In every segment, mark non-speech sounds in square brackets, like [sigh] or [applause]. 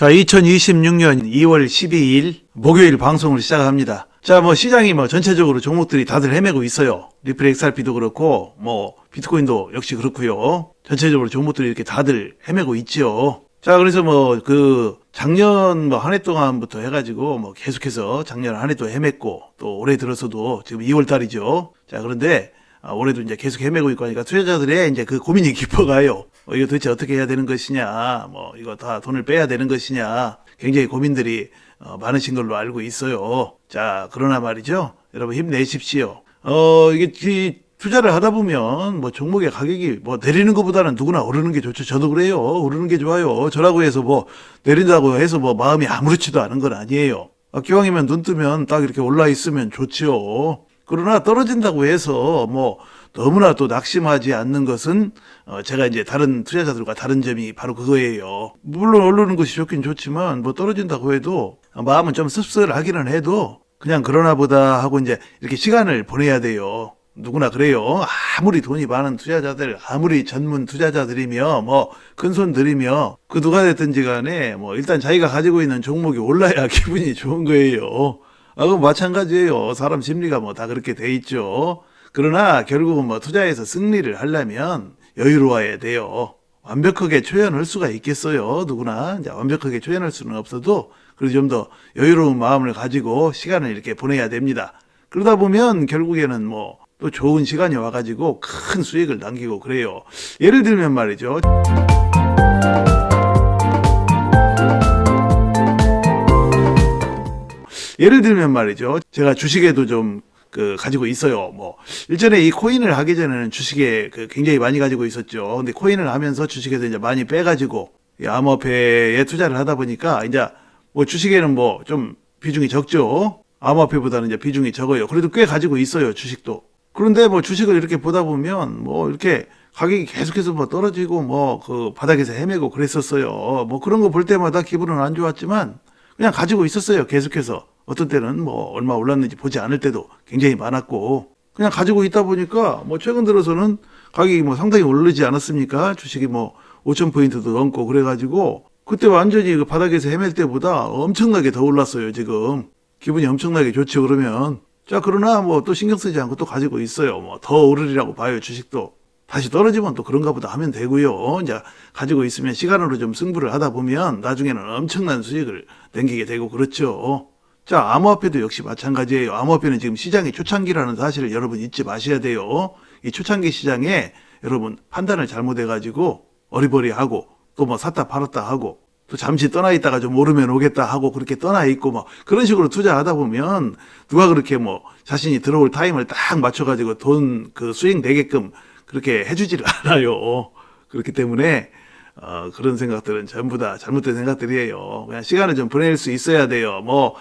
자, 2026년 2월 12일 목요일 방송을 시작합니다. 자, 뭐 시장이 뭐 전체적으로 종목들이 다들 헤매고 있어요. 리플 XRP도 그렇고 뭐 비트코인도 역시 그렇고요. 전체적으로 종목들이 이렇게 다들 헤매고 있죠. 자, 그래서 뭐 그 작년 뭐 한 해 동안부터 해가지고 뭐 계속해서 작년 한 해도 헤맸고 또 올해 들어서도 지금 2월 달이죠. 자, 그런데 아, 올해도 이제 계속 헤매고 있고 하니까 투자자들의 이제 그 고민이 [laughs] 깊어가요. 어, 이거 도대체 어떻게 해야 되는 것이냐, 뭐 이거 다 돈을 빼야 되는 것이냐, 굉장히 고민들이 어, 많으신 걸로 알고 있어요. 자, 그러나 말이죠. 여러분 힘내십시오. 어, 이게 이 투자를 하다 보면 뭐 종목의 가격이 뭐 내리는 것보다는 누구나 오르는 게 좋죠. 저도 그래요. 오르는 게 좋아요. 저라고 해서 뭐 내린다고 해서 뭐 마음이 아무렇지도 않은 건 아니에요. 아, 기왕이면 눈 뜨면 딱 이렇게 올라 있으면 좋지요. 그러나 떨어진다고 해서 뭐 너무나 또 낙심하지 않는 것은 어 제가 이제 다른 투자자들과 다른 점이 바로 그거예요. 물론 오르는 것이 좋긴 좋지만 뭐 떨어진다고 해도 마음은 좀 씁쓸하기는 해도 그냥 그러나 보다 하고 이제 이렇게 시간을 보내야 돼요. 누구나 그래요. 아무리 돈이 많은 투자자들, 아무리 전문 투자자들이며 뭐 큰손 들이며 그 누가 됐든지 간에 뭐 일단 자기가 가지고 있는 종목이 올라야 [laughs] 기분이 좋은 거예요. 아, 그 마찬가지예요. 사람 심리가 뭐 다 그렇게 돼 있죠. 그러나 결국은 뭐 투자에서 승리를 하려면 여유로워야 돼요. 완벽하게 초연할 수가 있겠어요. 누구나 이제 완벽하게 초연할 수는 없어도 그래도 좀 더 여유로운 마음을 가지고 시간을 이렇게 보내야 됩니다. 그러다 보면 결국에는 뭐 또 좋은 시간이 와가지고 큰 수익을 남기고 그래요. 예를 들면 말이죠. 예를 들면 말이죠. 제가 주식에도 좀 그 가지고 있어요. 뭐 일전에 이 코인을 하기 전에는 주식에 그 굉장히 많이 가지고 있었죠. 근데 코인을 하면서 주식에서 이제 많이 빼가지고 이 암호화폐에 투자를 하다 보니까 이제 뭐 주식에는 뭐 좀 비중이 적죠. 암호화폐보다는 이제 비중이 적어요. 그래도 꽤 가지고 있어요. 주식도. 그런데 뭐 주식을 이렇게 보다 보면 뭐 이렇게 가격이 계속해서 뭐 떨어지고 뭐 그 바닥에서 헤매고 그랬었어요. 뭐 그런 거 볼 때마다 기분은 안 좋았지만 그냥 가지고 있었어요. 계속해서. 어떤 때는 뭐 얼마 올랐는지 보지 않을 때도 굉장히 많았고 그냥 가지고 있다 보니까 뭐 최근 들어서는 가격이 뭐 상당히 오르지 않았습니까? 주식이 뭐 5천 포인트도 넘고 그래가지고 그때 완전히 그 바닥에서 헤맬 때보다 엄청나게 더 올랐어요. 지금 기분이 엄청나게 좋죠. 그러면 자 그러나 뭐 또 신경 쓰지 않고 또 가지고 있어요. 뭐 더 오르리라고 봐요. 주식도 다시 떨어지면 또 그런가 보다 하면 되고요. 이제 가지고 있으면 시간으로 좀 승부를 하다 보면 나중에는 엄청난 수익을 남기게 되고 그렇죠. 자, 암호화폐도 역시 마찬가지예요. 암호화폐는 지금 시장의 초창기라는 사실을 여러분 잊지 마셔야 돼요. 이 초창기 시장에 여러분 판단을 잘못해가지고 어리버리하고 또 뭐 샀다 팔았다 하고 또 잠시 떠나 있다가 좀 오르면 오겠다 하고 그렇게 떠나 있고 뭐 그런 식으로 투자하다 보면 누가 그렇게 뭐 자신이 들어올 타임을 딱 맞춰가지고 돈 그 수익 내게끔 그렇게 해주지를 [laughs] 않아요. 그렇기 때문에 어, 그런 생각들은 전부 다 잘못된 생각들이에요. 그냥 시간을 좀 보낼 수 있어야 돼요. 뭐,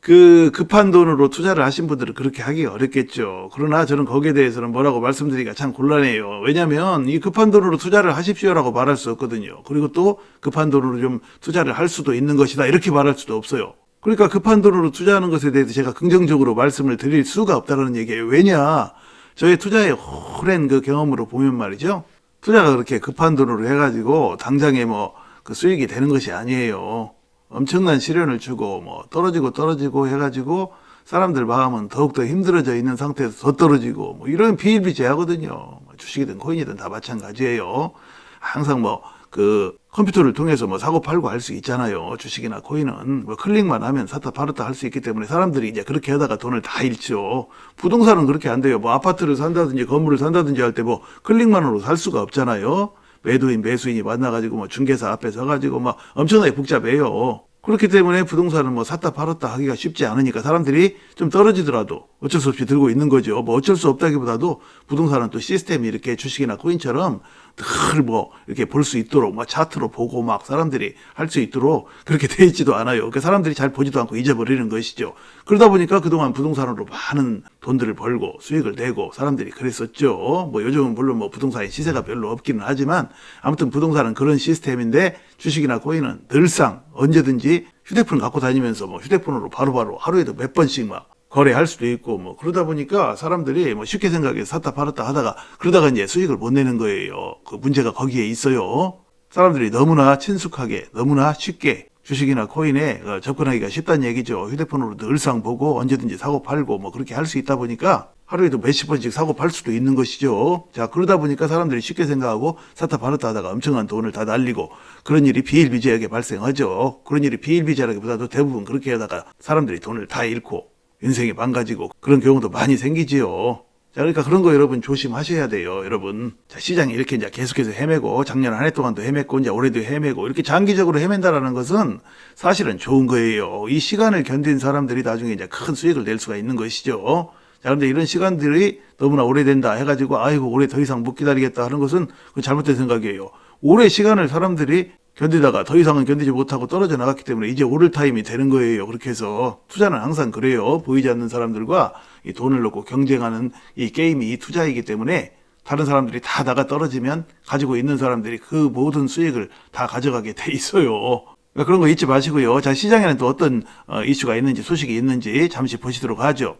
그 급한 돈으로 투자를 하신 분들은 그렇게 하기 어렵겠죠. 그러나 저는 거기에 대해서는 뭐라고 말씀드리기가 참 곤란해요. 왜냐하면 이 급한 돈으로 투자를 하십시오라고 말할 수 없거든요. 그리고 또 급한 돈으로 좀 투자를 할 수도 있는 것이다 이렇게 말할 수도 없어요. 그러니까 급한 돈으로 투자하는 것에 대해서 제가 긍정적으로 말씀을 드릴 수가 없다는 얘기예요. 왜냐? 저의 투자의 오랜 그 경험으로 보면 말이죠. 투자가 그렇게 급한 돈으로 해가지고 당장에 뭐 그 수익이 되는 것이 아니에요. 엄청난 시련을 주고 뭐 떨어지고 떨어지고 해가지고 사람들 마음은 더욱더 힘들어져 있는 상태에서 더 떨어지고 뭐 이런 비일비재하거든요. 뭐 주식이든 코인이든 다 마찬가지예요. 항상 뭐 그 컴퓨터를 통해서 뭐 사고 팔고 할 수 있잖아요. 주식이나 코인은 뭐 클릭만 하면 샀다 팔았다 할 수 있기 때문에 사람들이 이제 그렇게 하다가 돈을 다 잃죠. 부동산은 그렇게 안 돼요. 뭐 아파트를 산다든지 건물을 산다든지 할 때 뭐 클릭만으로 살 수가 없잖아요. 매도인 매수인이 만나가지고 뭐 중개사 앞에 서가지고 막 엄청나게 복잡해요. 그렇기 때문에 부동산은 뭐 샀다 팔았다 하기가 쉽지 않으니까 사람들이 좀 떨어지더라도 어쩔 수 없이 들고 있는 거죠. 뭐 어쩔 수 없다기보다도 부동산은 또 시스템이 이렇게 주식이나 코인처럼 늘 뭐 이렇게 볼 수 있도록 막 차트로 보고 막 사람들이 할 수 있도록 그렇게 돼 있지도 않아요. 그러니까 사람들이 잘 보지도 않고 잊어버리는 것이죠. 그러다 보니까 그동안 부동산으로 많은 돈들을 벌고 수익을 내고 사람들이 그랬었죠. 뭐 요즘은 물론 뭐 부동산의 시세가 별로 없기는 하지만 아무튼 부동산은 그런 시스템인데 주식이나 코인은 늘상 언제든지 휴대폰 갖고 다니면서 뭐 휴대폰으로 바로바로 하루에도 몇 번씩 막 거래할 수도 있고 뭐 그러다 보니까 사람들이 뭐 쉽게 생각해서 샀다 팔았다 하다가 그러다가 이제 수익을 못 내는 거예요. 그 문제가 거기에 있어요. 사람들이 너무나 친숙하게 너무나 쉽게 주식이나 코인에 어, 접근하기가 쉽다는 얘기죠. 휴대폰으로도 을상 보고 언제든지 사고 팔고 뭐 그렇게 할 수 있다 보니까 하루에도 몇십 번씩 사고 팔 수도 있는 것이죠. 자, 그러다 보니까 사람들이 쉽게 생각하고 사타 바르타 하다가 엄청난 돈을 다 날리고 그런 일이 비일비재하게 발생하죠. 그런 일이 비일비재라기보다도 대부분 그렇게 하다가 사람들이 돈을 다 잃고 인생이 망가지고 그런 경우도 많이 생기지요. 자, 그러니까 그런 거 여러분 조심하셔야 돼요, 여러분. 자, 시장이 이렇게 이제 계속해서 헤매고, 작년 한 해 동안도 헤맸고, 이제 올해도 헤매고, 이렇게 장기적으로 헤맨다라는 것은 사실은 좋은 거예요. 이 시간을 견딘 사람들이 나중에 이제 큰 수익을 낼 수가 있는 것이죠. 자, 그런데 이런 시간들이 너무나 오래된다 해가지고, 아이고, 올해 더 이상 못 기다리겠다 하는 것은 그 잘못된 생각이에요. 오래 시간을 사람들이 견디다가 더 이상은 견디지 못하고 떨어져 나갔기 때문에 이제 오를 타임이 되는 거예요. 그렇게 해서 투자는 항상 그래요. 보이지 않는 사람들과 이 돈을 넣고 경쟁하는 이 게임이 이 투자이기 때문에 다른 사람들이 다 나가 떨어지면 가지고 있는 사람들이 그 모든 수익을 다 가져가게 돼 있어요. 그러니까 그런 거 잊지 마시고요. 자, 시장에는 또 어떤 어, 이슈가 있는지 소식이 있는지 잠시 보시도록 하죠.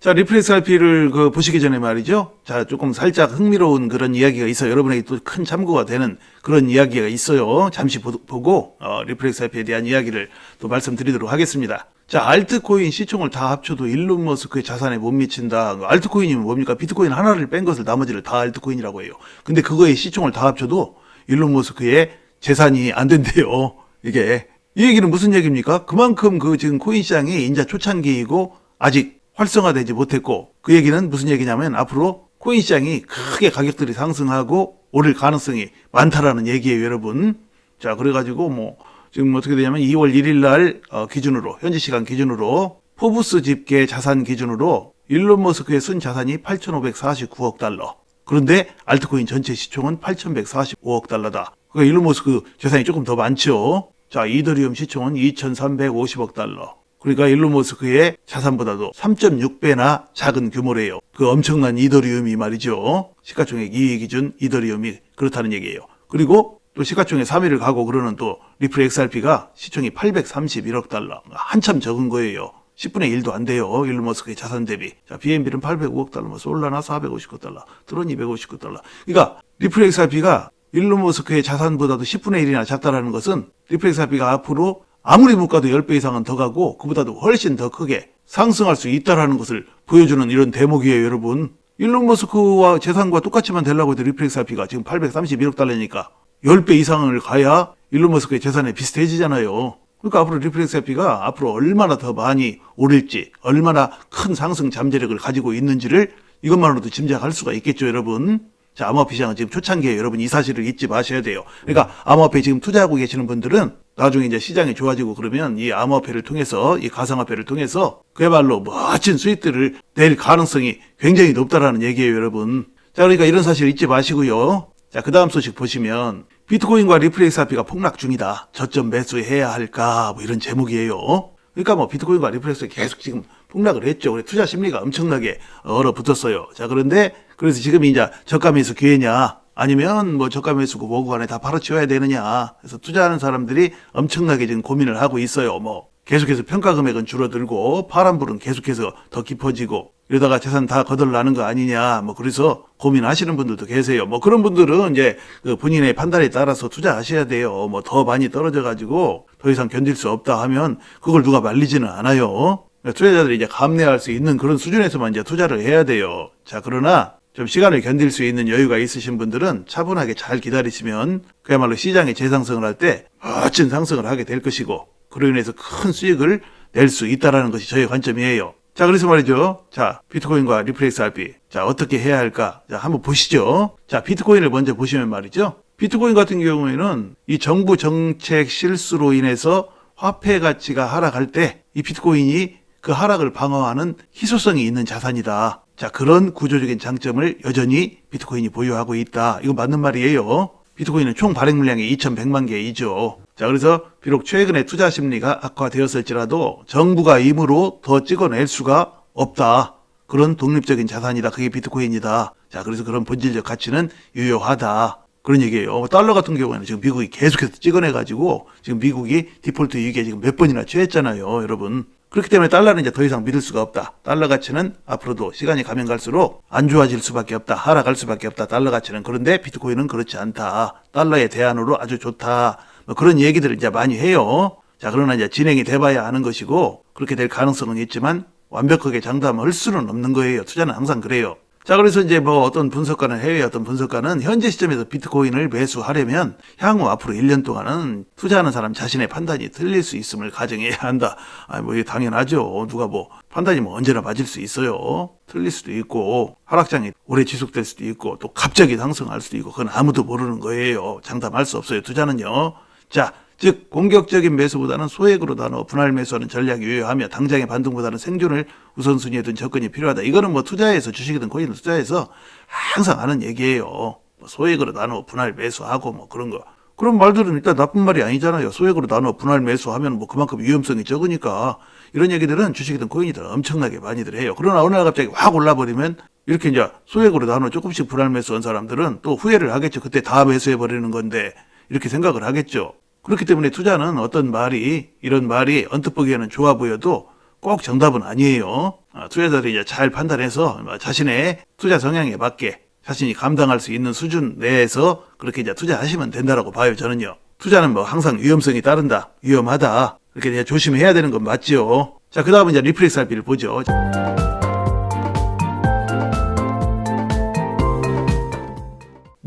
자, 리플렉스 RP를 그 보시기 전에 말이죠. 자, 조금 살짝 흥미로운 그런 이야기가 있어요. 여러분에게 또 큰 참고가 되는 그런 이야기가 있어요. 잠시 보, 고 어, 리플렉스 RP에 대한 이야기를 또 말씀드리도록 하겠습니다. 자, 알트코인 시총을 다 합쳐도 일론 머스크의 자산에 못 미친다. 알트코인이 뭡니까? 비트코인 하나를 뺀 것을 나머지를 다 알트코인이라고 해요. 근데 그거의 시총을 다 합쳐도 일론 머스크의 재산이 안 된대요. 이게. 이 얘기는 무슨 얘기입니까? 그만큼 그 지금 코인 시장이 인자 초창기이고 아직 활성화되지 못했고 그 얘기는 무슨 얘기냐면 앞으로 코인 시장이 크게 가격들이 상승하고 오를 가능성이 많다라는 얘기예요, 여러분. 자, 그래가지고 뭐 지금 어떻게 되냐면 2월 1일 날 어, 기준으로 현지 시간 기준으로 포브스 집계 자산 기준으로 일론 머스크의 순 자산이 8,549억 달러. 그런데 알트코인 전체 시총은 8,145억 달러다. 그러니까 일론 머스크 재산이 조금 더 많죠. 자, 이더리움 시총은 2,350억 달러. 그러니까 일론 머스크의 자산보다도 3.6배나 작은 규모래요. 그 엄청난 이더리움이 말이죠. 시가총액 2위 기준 이더리움이 그렇다는 얘기예요. 그리고 또 시가총액 3위를 가고 그러는 또 리플 XRP가 시총이 831억 달러. 한참 적은 거예요. 10분의 1도 안 돼요. 일론 머스크의 자산 대비. 자, BNB는 805억 달러, 뭐 솔라나 450억 달러, 트론 250억 달러. 그러니까 리플 XRP가 일론 머스크의 자산보다도 10분의 1이나 작다라는 것은 리플 XRP가 앞으로 아무리 못 가도 10배 이상은 더 가고 그보다도 훨씬 더 크게 상승할 수 있다라는 것을 보여주는 이런 대목이에요, 여러분. 일론 머스크와 재산과 똑같이만 되려고 해도 리플렉스 RP가 지금 831억 달러니까 10배 이상을 가야 일론 머스크의 재산에 비슷해지잖아요. 그러니까 앞으로 리플렉스 RP가 앞으로 얼마나 더 많이 오를지, 얼마나 큰 상승 잠재력을 가지고 있는지를 이것만으로도 짐작할 수가 있겠죠, 여러분. 자, 암호화폐 시장은 지금 초창기에 여러분 이 사실을 잊지 마셔야 돼요. 그러니까 암호화폐 지금 투자하고 계시는 분들은 나중에 이제 시장이 좋아지고 그러면 이 암호화폐를 통해서 이 가상화폐를 통해서 그야말로 멋진 수익들을 낼 가능성이 굉장히 높다라는 얘기예요, 여러분. 자, 그러니까 이런 사실 잊지 마시고요. 자, 그 다음 소식 보시면 비트코인과 리플렉스 화폐가 폭락 중이다. 저점 매수해야 할까? 뭐 이런 제목이에요. 그러니까 뭐 비트코인과 리플렉스 계속 지금 폭락을 했죠. 그래 투자 심리가 엄청나게 얼어붙었어요. 자, 그런데 그래서 지금 이제 저가 매수 기회냐? 아니면 뭐 저가 매수고 뭐고 간에 다 바로 치워야 되느냐. 그래서 투자하는 사람들이 엄청나게 지금 고민을 하고 있어요. 뭐 계속해서 평가 금액은 줄어들고 파란불은 계속해서 더 깊어지고 이러다가 재산 다 거덜나는 거 아니냐. 뭐 그래서 고민하시는 분들도 계세요. 뭐 그런 분들은 이제 그 본인의 판단에 따라서 투자하셔야 돼요. 뭐 더 많이 떨어져 가지고 더 이상 견딜 수 없다 하면 그걸 누가 말리지는 않아요. 투자자들이 이제 감내할 수 있는 그런 수준에서만 이제 투자를 해야 돼요. 자, 그러나 좀 시간을 견딜 수 있는 여유가 있으신 분들은 차분하게 잘 기다리시면 그야말로 시장의 재상승을 할 때 멋진 상승을 하게 될 것이고 그로 인해서 큰 수익을 낼 수 있다라는 것이 저의 관점이에요. 자, 그래서 말이죠. 자, 비트코인과 리플렉스 RP. 자, 어떻게 해야 할까? 자, 한번 보시죠. 자, 비트코인을 먼저 보시면 말이죠. 비트코인 같은 경우에는 이 정부 정책 실수로 인해서 화폐 가치가 하락할 때 이 비트코인이 그 하락을 방어하는 희소성이 있는 자산이다. 자, 그런 구조적인 장점을 여전히 비트코인이 보유하고 있다. 이거 맞는 말이에요. 비트코인은 총 발행 물량이 2,100만 개이죠. 자, 그래서 비록 최근에 투자 심리가 악화되었을지라도 정부가 임으로 더 찍어낼 수가 없다. 그런 독립적인 자산이다. 그게 비트코인이다. 자, 그래서 그런 본질적 가치는 유효하다. 그런 얘기예요. 달러 같은 경우에는 지금 미국이 계속해서 찍어내가지고 지금 미국이 디폴트 위기에 지금 몇 번이나 취했잖아요, 여러분. 그렇기 때문에 달러는 이제 더 이상 믿을 수가 없다. 달러 가치는 앞으로도 시간이 가면 갈수록 안 좋아질 수밖에 없다. 하락할 수밖에 없다. 달러 가치는. 그런데 비트코인은 그렇지 않다. 달러의 대안으로 아주 좋다. 뭐 그런 얘기들을 이제 많이 해요. 자, 그러나 이제 진행이 돼봐야 하는 것이고 그렇게 될 가능성은 있지만 완벽하게 장담할 수는 없는 거예요. 투자는 항상 그래요. 자, 그래서 이제 뭐 어떤 분석가는 해외 어떤 분석가는 현재 시점에서 비트코인을 매수하려면 향후 앞으로 1년 동안은 투자하는 사람 자신의 판단이 틀릴 수 있음을 가정해야 한다. 아, 뭐 이게 당연하죠. 누가 뭐 판단이 뭐 언제나 맞을 수 있어요. 틀릴 수도 있고 하락장이 오래 지속될 수도 있고 또 갑자기 상승할 수도 있고 그건 아무도 모르는 거예요. 장담할 수 없어요. 투자는요. 자, 즉 공격적인 매수보다는 소액으로 나눠 분할 매수하는 전략이 유효하며 당장의 반등보다는 생존을 우선순위에 둔 접근이 필요하다. 이거는 뭐 투자에서 주식이든 코인 투자에서 항상 하는 얘기예요. 뭐 소액으로 나눠 분할 매수하고 뭐 그런 거. 그런 말들은 일단 나쁜 말이 아니잖아요. 소액으로 나눠 분할 매수하면 뭐 그만큼 위험성이 적으니까 이런 얘기들은 주식이든 코인이든 엄청나게 많이들 해요. 그러나 어느 날 갑자기 확 올라버리면 이렇게 이제 소액으로 나눠 조금씩 분할 매수한 사람들은 또 후회를 하겠죠. 그때 다 매수해 버리는 건데 이렇게 생각을 하겠죠. 그렇기 때문에 투자는 어떤 말이 이런 말이 언뜻 보기에는 좋아 보여도 꼭 정답은 아니에요. 아, 투자자들이 이제 잘 판단해서 뭐 자신의 투자 성향에 맞게 자신이 감당할 수 있는 수준 내에서 그렇게 이제 투자하시면 된다라고 봐요. 저는요. 투자는 뭐 항상 위험성이 따른다, 위험하다 이렇게 이제 조심해야 되는 건 맞지요. 자, 그 다음은 이제 리플렉스 RP를 보죠.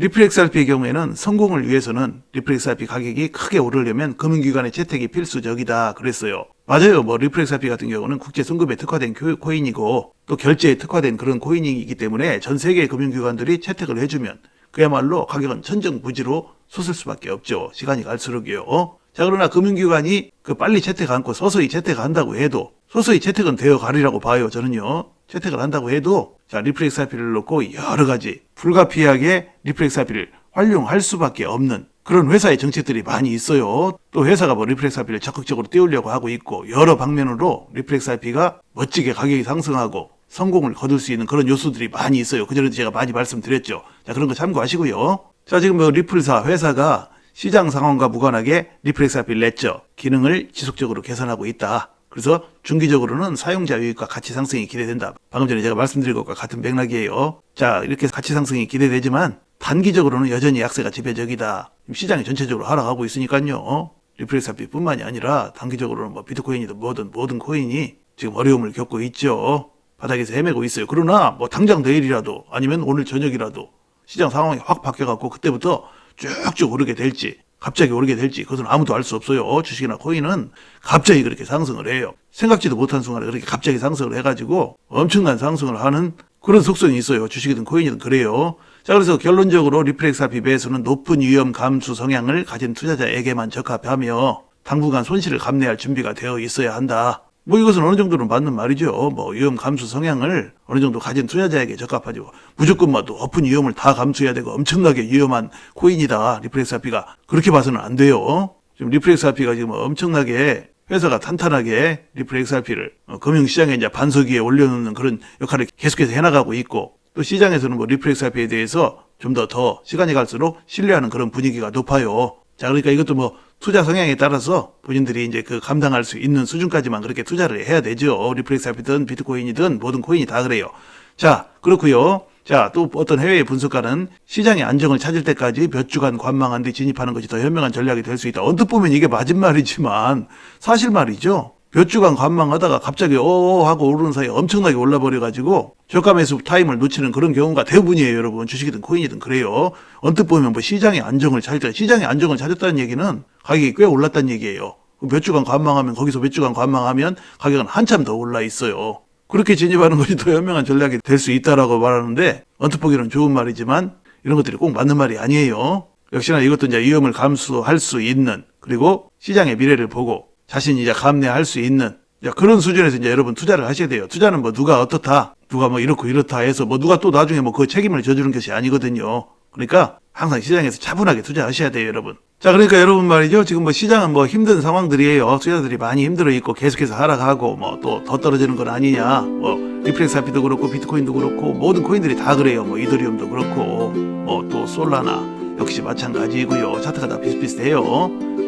리플렉스 RP의 경우에는 성공을 위해서는 리플렉스 RP 가격이 크게 오르려면 금융기관의 채택이 필수적이다 그랬어요. 맞아요. 뭐 리플렉스 RP 같은 경우는 국제 송금에 특화된 교- 코인이고 또 결제에 특화된 그런 코인이기 때문에 전 세계의 금융기관들이 채택을 해주면 그야말로 가격은 천정부지로 솟을 수밖에 없죠. 시간이 갈수록요. 자 그러나 금융기관이 그 빨리 채택 않고 서서히 채택한다고 해도 서서히 채택은 되어 가리라고 봐요. 저는요. 채택을 한다고 해도 자 리플렉스 RP를 놓고 여러 가지 불가피하게 리플렉스 RP를 활용할 수밖에 없는 그런 회사의 정책들이 많이 있어요. 또 회사가 뭐 리플렉스 RP를 적극적으로 띄우려고 하고 있고 여러 방면으로 리플렉스 RP가 멋지게 가격이 상승하고 성공을 거둘 수 있는 그런 요소들이 많이 있어요. 그전에도 제가 많이 말씀드렸죠. 자 그런 거 참고하시고요. 자 지금 뭐 리플사 회사가 시장 상황과 무관하게 리플렉스 RP를 냈죠. 기능을 지속적으로 개선하고 있다. 그래서 중기적으로는 사용자 유익과 가치 상승이 기대된다. 방금 전에 제가 말씀드린 것과 같은 맥락이에요. 자, 이렇게 가치 상승이 기대되지만 단기적으로는 여전히 약세가 지배적이다. 시장이 전체적으로 하락하고 있으니까요. 리플렉스 RP뿐만이 아니라 단기적으로는 뭐 비트코인이든 뭐든 모든 코인이 지금 어려움을 겪고 있죠. 바닥에서 헤매고 있어요. 그러나 뭐 당장 내일이라도 아니면 오늘 저녁이라도 시장 상황이 확 바뀌어갖고 그때부터 쭉쭉 오르게 될지 갑자기 오르게 될지 그것은 아무도 알 수 없어요. 주식이나 코인은 갑자기 그렇게 상승을 해요. 생각지도 못한 순간에 그렇게 갑자기 상승을 해가지고 엄청난 상승을 하는 그런 속성이 있어요. 주식이든 코인이든 그래요. 자 그래서 결론적으로 리플렉스 RP 배수는 높은 위험 감수 성향을 가진 투자자에게만 적합하며 당분간 손실을 감내할 준비가 되어 있어야 한다. 뭐 이것은 어느 정도는 맞는 말이죠. 뭐 위험 감수 성향을 어느 정도 가진 투자자에게 적합하죠. 무조건 뭐 높은 위험을 다 감수해야 되고 엄청나게 위험한 코인이다. 리플렉스 RP가 그렇게 봐서는 안 돼요. 지금 리플렉스 RP가 지금 엄청나게 회사가 탄탄하게 리플렉스 RP를 어, 금융시장에 이제 반석 위에 올려놓는 그런 역할을 계속해서 해나가고 있고 또 시장에서는 뭐 리플렉스 RP에 대해서 좀더더 시간이 갈수록 신뢰하는 그런 분위기가 높아요. 자, 그러니까 이것도 뭐 투자 성향에 따라서 본인들이 이제 그 감당할 수 있는 수준까지만 그렇게 투자를 해야 되죠. 리플렉스 RP든 비트코인이든 모든 코인이 다 그래요. 자, 그렇고요. 자, 또 어떤 해외의 분석가는 시장의 안정을 찾을 때까지 몇 주간 관망한 뒤 진입하는 것이 더 현명한 전략이 될 수 있다. 언뜻 보면 이게 맞은 말이지만 사실 말이죠. 몇 주간 관망하다가 갑자기 어어 하고 오르는 사이에 엄청나게 올라버려가지고 저가 매수 타임을 놓치는 그런 경우가 대부분이에요, 여러분. 주식이든 코인이든 그래요. 언뜻 보면 뭐 시장의 안정을 때, 시장의 안정을 찾았다는 얘기는 가격이 꽤 올랐다는 얘기예요. 몇 주간 관망하면, 거기서 몇 주간 관망하면 가격은 한참 더 올라 있어요. 그렇게 진입하는 것이 더 현명한 전략이 될 수 있다라고 말하는데, 언뜻 보기로는 좋은 말이지만, 이런 것들이 꼭 맞는 말이 아니에요. 역시나 이것도 이제 위험을 감수할 수 있는, 그리고 시장의 미래를 보고 자신이 이제 감내할 수 있는 그런 수준에서 이제 여러분 투자를 하셔야 돼요. 투자는 뭐 누가 어떻다, 누가 뭐 이렇고 이렇다 해서 뭐 누가 또 나중에 뭐 그 책임을 져주는 것이 아니거든요. 그러니까 항상 시장에서 차분하게 투자하셔야 돼요, 여러분. 자, 그러니까 여러분 말이죠. 지금 뭐 시장은 뭐 힘든 상황들이에요. 투자자들이 많이 힘들어 있고 계속해서 하락하고 뭐 또 더 떨어지는 건 아니냐. 뭐 리플렉스 RP도 그렇고 비트코인도 그렇고 모든 코인들이 다 그래요. 뭐 이더리움도 그렇고 뭐 또 솔라나 역시 마찬가지고요. 차트가 다 비슷비슷해요.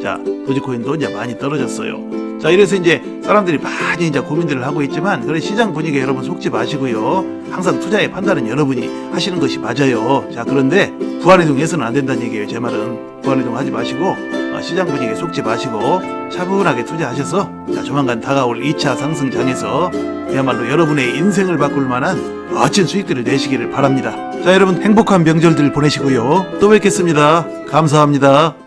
자, 도지코인도 이제 많이 떨어졌어요. 자, 이래서 이제 사람들이 많이 이제 고민들을 하고 있지만, 그래 시장 분위기에 여러분 속지 마시고요. 항상 투자의 판단은 여러분이 하시는 것이 맞아요. 자, 그런데 부안이동해서는 안 된다는 얘기예요. 제 말은 부안이동 하지 마시고 어, 어, 시장 분위기에 속지 마시고 차분하게 투자하셔서 자, 조만간 다가올 2차 상승장에서 그야말로 여러분의 인생을 바꿀 만한 멋진 수익들을 내시기를 바랍니다. 자, 여러분 행복한 명절들 보내시고요. 또 뵙겠습니다. 감사합니다.